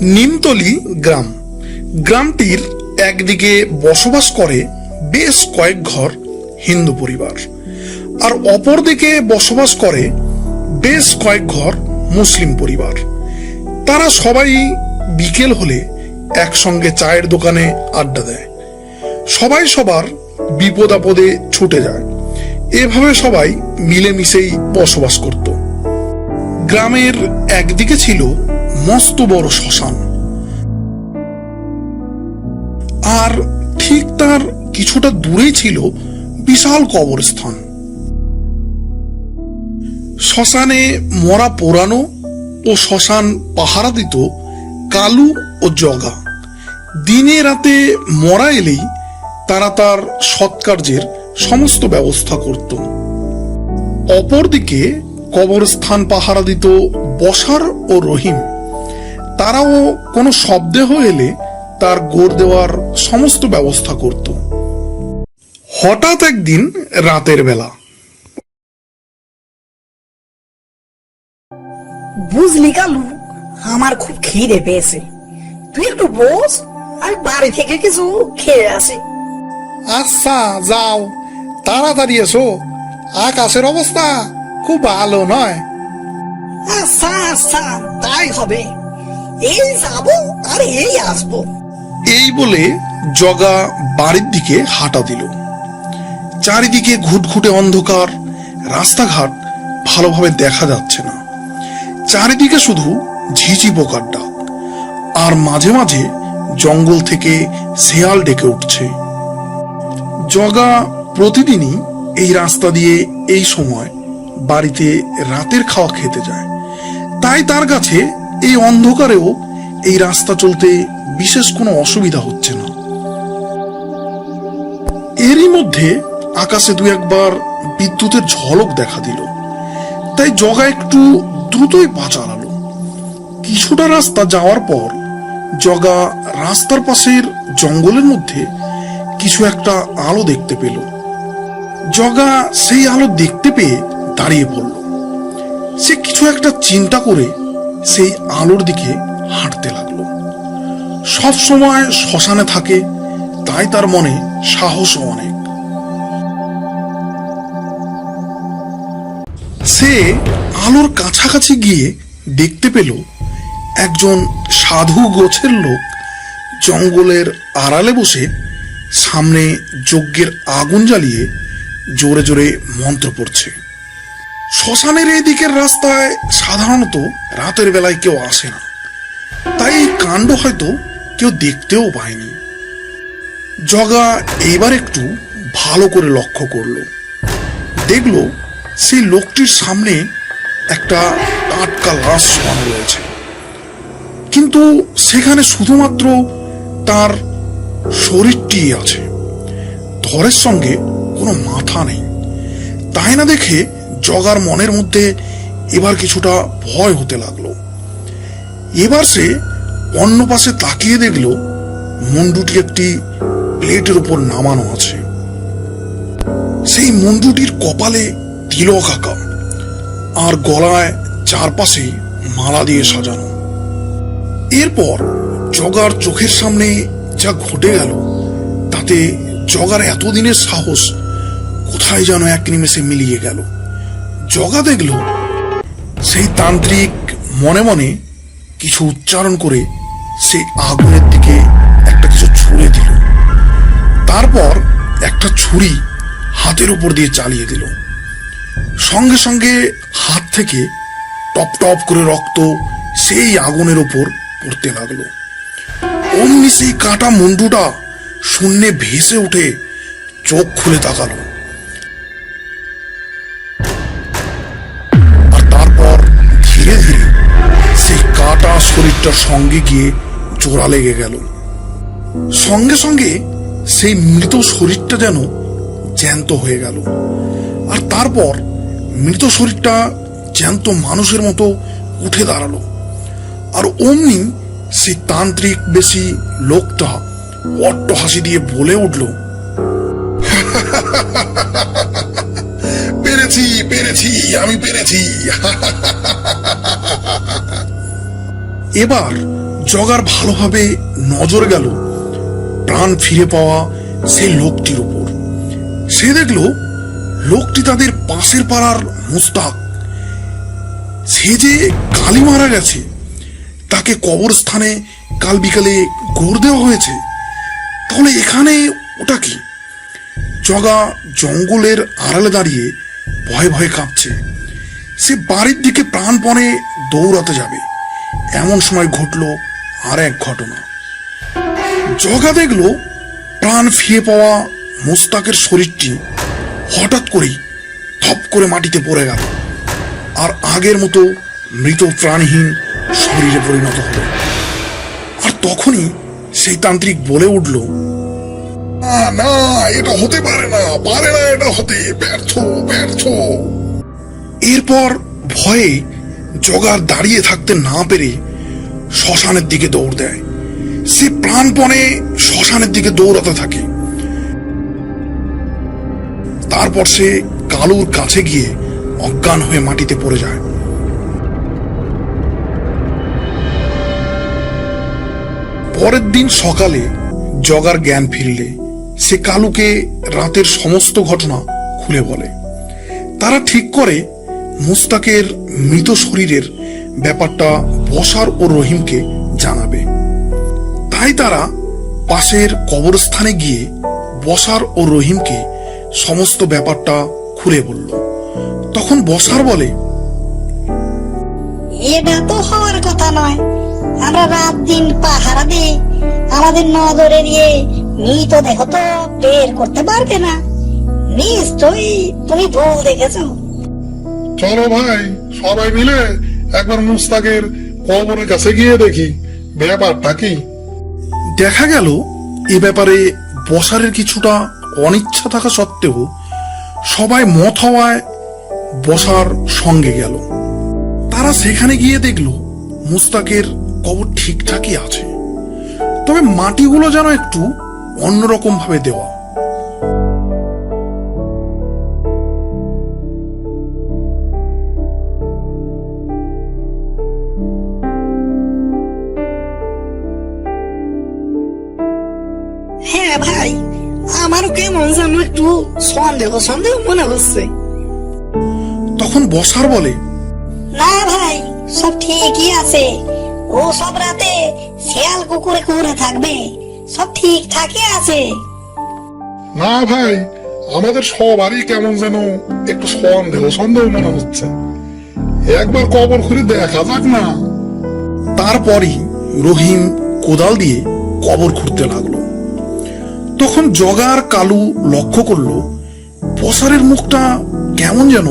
নিমতলি গ্রাম। গ্রামটির একদিকে বসবাস করে বেশ কয়েক ঘর হিন্দু পরিবার, আর অপরদিকে বসবাস করে বেশ কয়েক ঘর মুসলিম পরিবার। তারা সবাই বিকেল হলে একসঙ্গে চায়ের দোকানে আড্ডা দেয়। সবাই সবার বিপদ আপদে ছুটে যায়। এভাবে সবাই মিলেমিশেই বসবাস করত। গ্রামের একদিকে ছিল মস্ত বড় শ্মশান। আর ঠিক তার কিছুটা দূরেই ছিল বিশাল কবরস্থান। শ্মশানে মরা পোড়ানো ও শ্মশান পাহারা দিত কালু ও জগা। দিনে রাতে মরা এলেই তারা তার সৎকার্যের সমস্ত ব্যবস্থা করত। অপরদিকে কবরস্থান পাহারা দিত বসার ও রহিম তারাও কোনো শব্দেহ এলে তার গোর দেওয়ার সমস্ত ব্যবস্থা করত। হঠাৎ একদিন রাতের বেলা। বুঝলি কালু আমার খুব খিদে পেয়েছে। তুই একটু বস আমি বাড়ি থেকে কিছু খেয়ে আসি। আচ্ছা যাও। তাড়াতাড়ি এসো। আকাশের অবস্থা খুব ভালো নয়। আচ্ছা আচ্ছা তাই হবে। এই যাব আর এই আসব। এই বলে জগা বাড়ির দিকে হাঁটা দিল। চারিদিকে ঘুটঘুটে অন্ধকার, রাস্তাঘাট ভালোভাবে দেখা যাচ্ছে না। চারিদিকে শুধু ঝিঝি পোকার ডাক। আর মাঝে মাঝে জঙ্গল থেকে শেয়াল ডেকে উঠছে। জগা প্রতিদিনই এই রাস্তা দিয়ে এই সময় বাড়িতে রাতের খাওয়া খেতে যায়। তাই তার কাছে এই অন্ধকারেও এই রাস্তা চলতে বিশেষ কোনো অসুবিধা হচ্ছে না। এরই মধ্যে আকাশে দু একবার বিদ্যুতের ঝলক দেখা দিল। তাই জগা একটু দ্রুতই পা চালালো কিছুটা রাস্তা যাওয়ার পর জগা রাস্তার পাশের জঙ্গলের মধ্যে কিছু একটা আলো দেখতে পেল। জগা সেই আলো দেখতে পেয়ে দাঁড়িয়ে পড়ল। সে কিছু একটা চিন্তা করে সেই আলোর দিকে হাঁটতে লাগল। সব সময় শ্মশানে থাকে, তাই তার মনে সাহস অনেক। সে আলোর কাছাকাছি গিয়ে দেখতে পেল একজন সাধু গোছের লোক জঙ্গলের আড়ালে বসে সামনে যজ্ঞের আগুন জ্বালিয়ে জোরে জোরে মন্ত্র পড়ছে। শ্মশানের এই দিকের রাস্তায় সাধারণত রাতের বেলায় কেউ আসে না। তাই এই কাণ্ড হয়তো কেউ দেখতেও পায়নি। জগা এইবার একটু ভালো করে লক্ষ্য করল। দেখল সেই লোকটির সামনে একটা টাটকা লাশ শোয়ানো রয়েছে। কিন্তু সেখানে শুধুমাত্র তার শরীরটি আছে। ধরের সঙ্গে কোনো মাথা নেই। তাই না দেখে জগার মনের মধ্যে এবার কিছুটা ভয় হতে লাগল। এবার সে অন্য পাশে তাকিয়ে দেখল, মুন্ডুটি একটি প্লেটের উপর নামানো আছে। সেই মুন্ডুটির কপালে তিলক আঁকা আর গলায় চারপাশে মালা দিয়ে সাজানো। এরপর জগার চোখের সামনে যা ঘটে গেল, তাতে জগার এতদিনের সাহস কোথায় যেন এক নিমেষে মিলিয়ে গেল। জগা দেখল। সেই তান্ত্রিক মনে মনে কিছু উচ্চারণ করে সেই আগুনের দিকে একটা কিছু ছুঁড়ে দিল। তারপর একটা ছুরি হাতের উপর দিয়ে চালিয়ে দিল। সঙ্গে সঙ্গে হাত থেকে টপ টপ করে রক্ত সেই আগুনের উপর পড়তে লাগল। অমনি সেই কাটা মুন্ডুটা শূন্যে ভেসে উঠে চোখ খুলে তাকালো। কাটা সঙ্গে গিয়ে জোড়া লেগে গেল। সঙ্গে সঙ্গে সেই মৃত শরীরটা যেন জ্যান্ত হয়ে গেল। আর তারপর মৃত শরীরটা জ্যান্ত মানুষের মতো উঠে দাঁড়াল। আর অমনি সেই তান্ত্রিক বেশি লোকটা অট্ট হাসি দিয়ে বলে উঠল, পেরেছি পেরেছি, আমি পেরেছি। এবার জগার ভালোভাবে নজর গেল প্রাণ ফিরে পাওয়া সেই লোকটির উপর। সে দেখল লোকটি তাদের পাশের পাড়ার মুস্তাক। সে যে কালি মারা গেছে, তাকে কবরস্থানে কাল বিকালে গোর দেওয়া হয়েছে। তাহলে এখানে ওটা কি? জগা জঙ্গলের আড়ালে দাঁড়িয়ে ভয়ে ভয়ে কাঁপছে। সে বাড়ির দিকে প্রাণপণে দৌড়াতে যাবে। এমন সময় ঘটল আর এক ঘটনা। জগা দেখল প্রাণ ফিরে পাওয়া মোস্তাকের শরীরটি হঠাৎ করেই থপ করে মাটিতে পড়ে গেল আর আগের মতো মৃত প্রাণহীন শরীরে পরিণত হলো আর তখনই সেই তান্ত্রিক বলে উঠল না, এটা হতে পারে না পারে না এটা হতে, ব্যর্থ ব্যর্থ। এরপর ভয়ে জগার দাঁড়িয়ে থাকতে না পেরে শ্মশানের দিকে দৌড় দেয়। সে প্রাণপণে শ্মশানের দিকে দৌড়াতে থাকে। তারপর সে কালুর কাছে গিয়ে অজ্ঞান হয়ে মাটিতে পড়ে যায়। পরের দিন সকালে জগার জ্ঞান ফিরলে। সে কালুকে রাতের সমস্ত ঘটনা খুলে বলে। তারা ঠিক করে মুস্তাকের মৃত শরীরের ব্যাপারটা বসার ও রহিমকে জানাবে। তাই তারা পাশের কবরস্থানে গিয়ে বসার ও রহিমকে সমস্ত ব্যাপারটা খুলে বলল। তখন বসার বলে এটা তো হওয়ার কথা নয়। আমরা রাত দিন পাহারা দিই আমাদের নজর এড়িয়ে মৃতদেহ তো বের করতে পারবে না। নিশ্চয়ই তুমি ভুল দেখেছ। চলো ভাই সবাই মিলে একবার মুস্তাকের কবরের কাছে গিয়ে দেখি, ব্যাপারটা কি? দেখা গেল, এ ব্যাপারে বসারের কিছুটা অনিচ্ছা থাকা সত্ত্বেও সবাই মত হওয়ায় বসার সঙ্গে গেল। তারা সেখানে গিয়ে দেখল, মুস্তাকের কবর ঠিকঠাকই আছে। তবে মাটিগুলো যেন একটু অন্যরকম ভাবে দেওয়া। ভাই আমারও কেমন যেন একটু সন্দেহ সন্দেহ মনে হচ্ছে। তখন বসার বলে। না ভাই সব ঠিকই আছে। ও সব রাতে শিয়াল কুকুরে কুকুরে থাকবে। সব ঠিকঠাকই আছে। না ভাই আমাদের সবারই কেমন যেন একটু সন্দেহ সন্দেহ মনে হচ্ছে। একবার কবর খুলে দেখা যাক না। তারপরই রহিম কোদাল দিয়ে কবর খুঁড়তে লাগল। তখন জগার কালু লক্ষ্য করল বসারের মুখটা কেমন যেন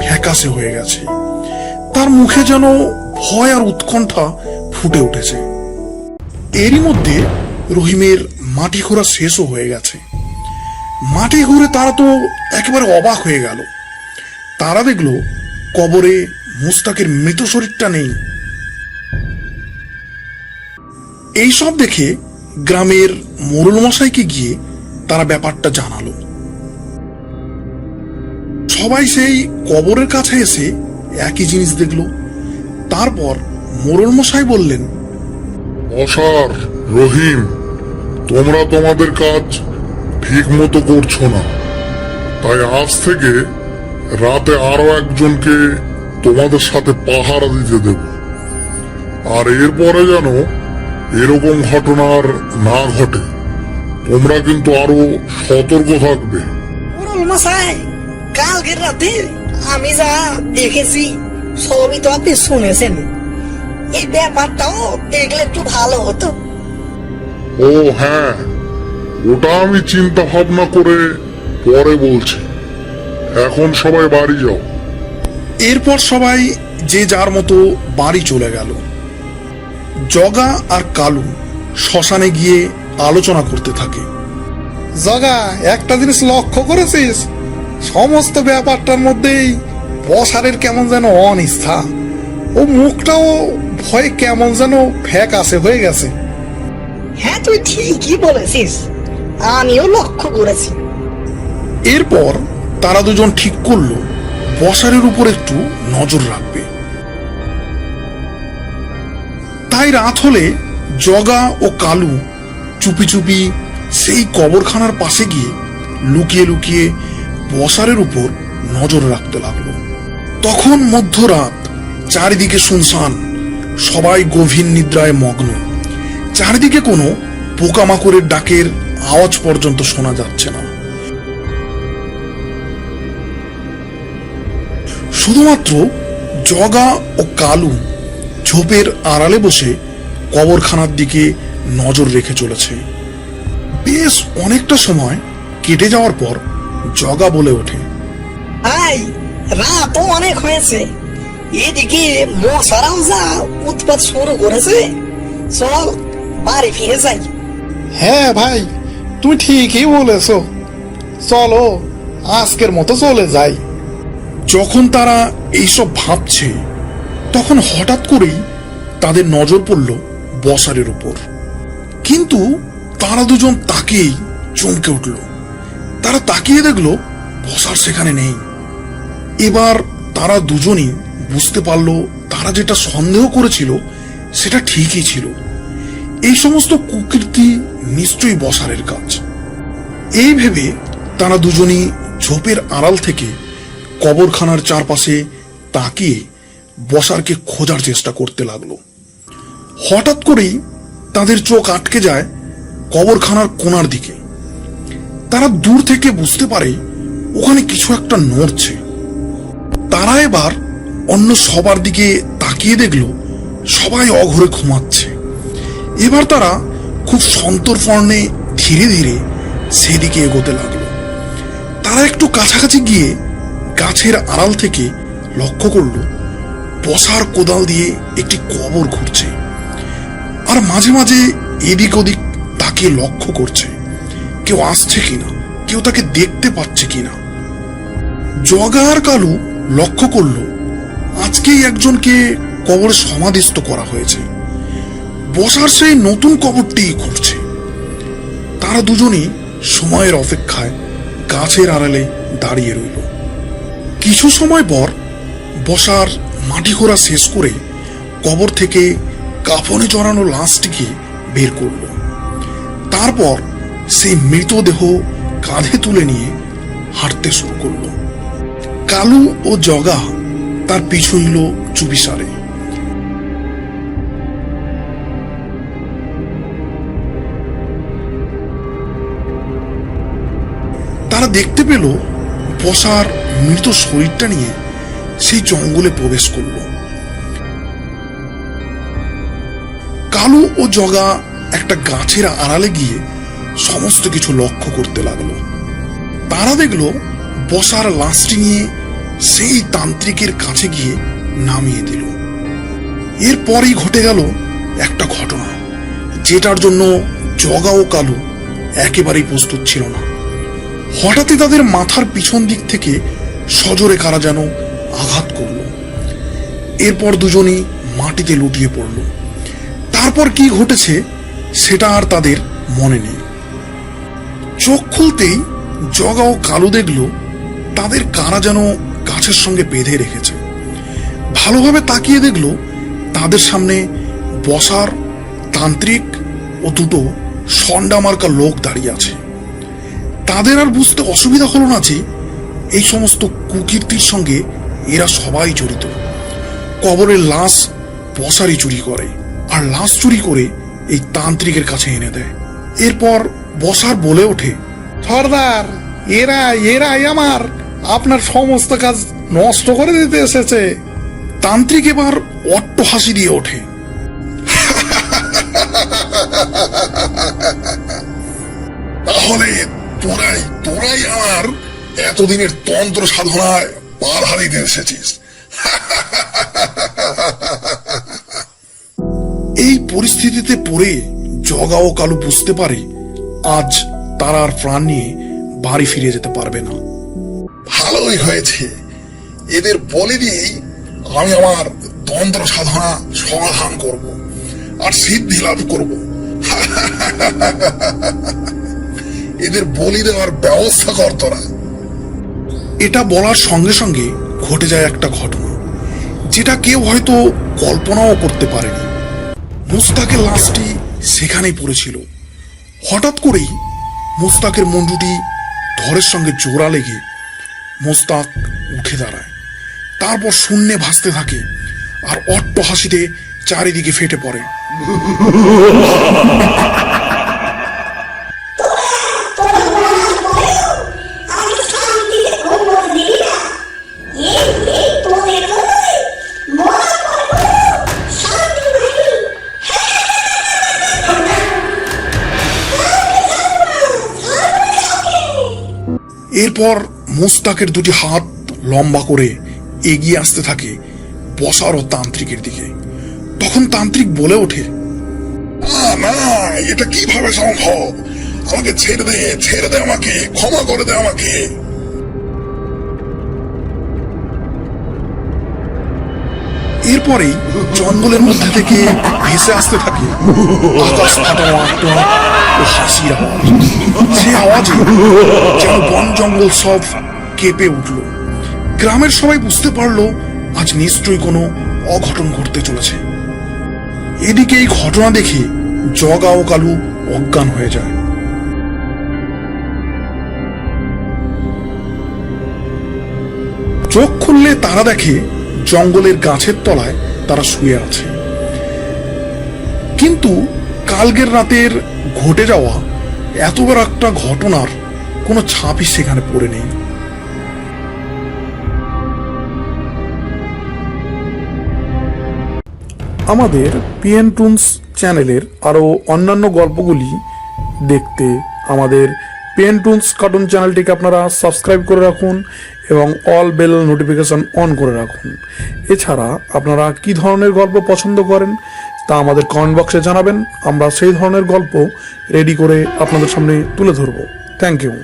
ফ্যাকাশে হয়ে গেছে। তার মুখে যেন ভয় আর উৎকণ্ঠা ফুটে উঠেছে। এরই মধ্যে রহিমের মাটি খোঁড়া শেষও হয়ে গেছে। মাটি ঘুরে তারা তো একেবারে অবাক হয়ে গেল। তারা দেখল কবরে মুস্তাকের মৃত শরীরটা নেই। এইসব দেখে গ্রামের মোরল মশাইকে গিয়ে তারা ব্যাপারটা জানালো। সবাই সেই কবরের কাছে এসে একই জিনিস দেখল। তারপর মোরল মশাই বললেন অসার রহিম, তোমরা তোমাদের কাজ ঠিক মতো করছ না। তাই আজ থেকে রাতে আরও একজনকে তোমাদের সাথে পাহারা দিতে দেব। আর এরপরে যেন এরকম ঘটনার না ঘটে। তোমরা কিন্তু আরও সতর্ক থাকবে। মশাই কালকের রাতে আমি যা দেখেছি সবই তো আপনি শুনেছেন। এই ব্যাপারটাও দেখলে একটু ভালো হতো। ও হ্যাঁ ওটা আমি চিন্তা ভাবনা করে পরে বলছি। এখন সবাই বাড়ি যাও। এরপর সবাই যে যার মতো বাড়ি চলে গেল। জগা আর কালু শ্মশানে গিয়ে আলোচনা করতে থাকে। জগা একটা জিনিস লক্ষ্য করেছিস? সমস্ত ব্যাপারটার মধ্যেই বসারের কেমন যেন অনিষ্ঠা ও মুখটাও ভয় কেমন যেন ফ্যাকাশে হয়ে গেছে। হ্যাঁ তুই ঠিকই বলেছিস। আমিও লক্ষ্য করেছি। এরপর তারা দুজন ঠিক করল বসারের উপর একটু নজর রাখবে তাই রাত হলে জগা ও কালু চুপি চুপি সেই কবরখানার পাশে গিয়ে লুকিয়ে লুকিয়ে বসারের উপর নজর রাখতে লাগল। তখন মধ্যরাত, চারিদিকে শুনশান, সবাই গভীর নিদ্রায় মগ্ন। চারিদিকে কোনো পোকামাকড়ের ডাকের আওয়াজ পর্যন্ত শোনা যাচ্ছে না। শুধুমাত্র জগা ও কালু ঝোপের আড়ালে বসে কবরখানার দিকে নজর রেখে চলেছে। বেশ অনেকটা সময় কেটে যাওয়ার পর জগা বলে ওঠে ভাই রাতও অনেক হয়েছে। এদিকে মশারাও যা উৎপাত শুরু করেছে। চল বাড়ি ফিরে যাই। হ্যাঁ ভাই তুমি ঠিকই বলেছ। চলো আজকের মতো চলে যাই। যখন তারা এইসব ভাবছে তখন হঠাৎ করেই তাদের নজর পড়ল বসারের উপর। কিন্তু তারা দুজন তাকেই চমকে উঠল। তারা তাকিয়ে দেখল বসার সেখানে নেই। এবার তারা দুজনই বুঝতে পারল তারা যেটা সন্দেহ করেছিল সেটা ঠিকই ছিল। এই সমস্ত কুকীর্তি নিশ্চয়ই বসারের কাজ। এই ভেবে তারা দুজনই ঝোপের আড়াল থেকে কবরখানার চারপাশে তাকিয়ে বসারকে খোঁজার চেষ্টা করতে লাগল। হঠাৎ করেই তাদের চোখ আটকে যায় কবরখানার কোণার দিকে। তারা দূর থেকে বুঝতে পারে ওখানে কিছু একটা নড়ছে। তারা এবার অন্য সবার দিকে তাকিয়ে দেখল, সবাই অঘরে ঘুমাচ্ছে। এবার তারা খুব সন্তর্পণে ধীরে ধীরে সেদিকে এগোতে লাগল। তারা একটু কাছাকাছি গিয়ে গাছের আড়াল থেকে লক্ষ্য করল বসার কোদাল দিয়ে একটি কবর ঘুরছে আর মাঝে মাঝে এদিক ওদিক তাকে লক্ষ্য করছে। কেউ আসছে কিনা, কেউ তাকে দেখতে পাচ্ছে কিনা। জগা আর কালু লক্ষ্য করল, আজকেই একজনকে কবরে সমাধিস্থ করা হয়েছে। বসার সেই নতুন কবরটিই ঘুরছে তারা দুজনই সময়ের অপেক্ষায় গাছের আড়ালে দাঁড়িয়ে রইল। কিছু সময় পর বসার মাটি খোঁড়া শেষ করে কবর থেকে কাফনে জড়ানো লাশটিকে বের করল। তারপর সেই মৃতদেহ কাঁধে তুলে নিয়ে হাঁটতে শুরু করল। কালু ও জগা তার পিছু নিল চুপিসারে। তারা দেখতে পেল বসার মৃত শরীরটা নিয়ে সেই জঙ্গলে প্রবেশ করল। কালু ও জগা একটা গাছের আড়ালে গিয়ে সমস্ত কিছু লক্ষ্য করতে লাগল। তারা দেখল বসার লাশটি নিয়ে সেই তান্ত্রিকের কাছে গিয়ে নামিয়ে দিল। এরপরেই ঘটে গেল একটা ঘটনা, যেটার জন্য জগা ও কালু একেবারেই প্রস্তুত ছিল না। হঠাৎই তাদের মাথার পিছন দিক থেকে সজোরে কারা যেন আঘাত করল। এরপর দুজনই মাটিতে লুটিয়ে পড়ল। তারপর কি ঘটেছে সেটা আর তাদের মনে নেই। চোখ খুলতেই জগা ও কালু দেখল তাদের কারা যেন গাছের সঙ্গে বেঁধে রেখেছে। ভালোভাবে তাকিয়ে দেখল তাদের সামনে বসার, তান্ত্রিক ও দুটো সন্ডা মার্কা লোক দাঁড়িয়ে আছে। তাদের আর বুঝতে অসুবিধা হলো না যে এই সমস্ত কুকীর্তির সঙ্গে এরা সবাই জড়িত। কবরের লাশ বসারই চুরি করে আর লাশ চুরি করে এই তান্ত্রিকের কাছে এনে দেয়। এরপর বসার বলে ওঠে, সর্দার এরা এরাই আমার। আপনার সমস্ত কাজ নষ্ট করে দিতে এসেছে। তান্ত্রিক এবার অট্ট হাসি দিয়ে ওঠে। তাহলে তোরাই তোরাই আমার এতদিনের তন্ত্র সাধনায় পার হারিয়ে এসেছিস এই পরিস্থিতিতে পড়ে জগা ও কালু বুঝতে পারে আজ তারা আর প্রাণ নিয়ে বাড়ি ফিরে যেতে পারবে না। ভালোই হয়েছে। এদের বলে দিয়েই আমি আমার তন্ত্র সাধনা সমাধান করব আর সিদ্ধি লাভ করব। এদের বলি দেওয়ার ব্যবস্থা কর তোরা। এটা বলার সঙ্গে সঙ্গে ঘটে যায় একটা ঘটনা, যেটা কেউ হয়তো কল্পনাও করতে পারেনি। মোস্তাকের লাশটি সেখানেই পড়েছিল। হঠাৎ করেই মোস্তাকের মুন্ডুটি ধরের সঙ্গে জোড়া লেগে মোস্তাক উঠে দাঁড়ায়। তারপর শূন্যে ভাসতে থাকে আর অট্ট হাসিতে চারিদিকে ফেটে পড়ে। এরপর মোস্তাকের দুটি হাত লম্বা করে এগিয়ে আসতে থাকে বসার ও তান্ত্রিকের দিকে। তখন তান্ত্রিক বলে ওঠে, না এটা কীভাবে সম্ভব? আমাকে ছেড়ে দে ছেড়ে দে আমাকে, ক্ষমা করে দে আমাকে। এরপরেই জঙ্গলের মধ্যে থেকে ভেসে আসতে থাকে আকাশ ফাটানো ও সে আওয়াজে যেন বন জঙ্গল সব কেঁপে উঠল। গ্রামের সবাই বুঝতে আজ নিশ্চয়ই কোনো অঘটন ঘটতে চলেছে। এদিকে এই ঘটনা দেখে জগা ও কালু অজ্ঞান হয়ে যায়। চোখ খুললে তারা দেখে জঙ্গলের গাছের তলায় তারা শুয়ে আছে। কিন্তু কালকের রাতের ঘটে যাওয়া এত বড় একটা ঘটনার কোনো ছাপই সেখানে পড়ে নেই আমাদের পিএন টুনস চ্যানেলের আরও অন্যান্য গল্পগুলি দেখতে আমাদের পিএন টুনস কার্টুন চ্যানেলটিকে আপনারা সাবস্ক্রাইব করে রাখুন এবং অল বেল নোটিফিকেশন অন করে রাখুন। এছাড়া আপনারা কি ধরনের গল্প পছন্দ করেন তা আমাদের কমেন্ট বক্সে জানাবেন। আমরা সেই ধরনের গল্প রেডি করে আপনাদের সামনে তুলে ধরব। Thank you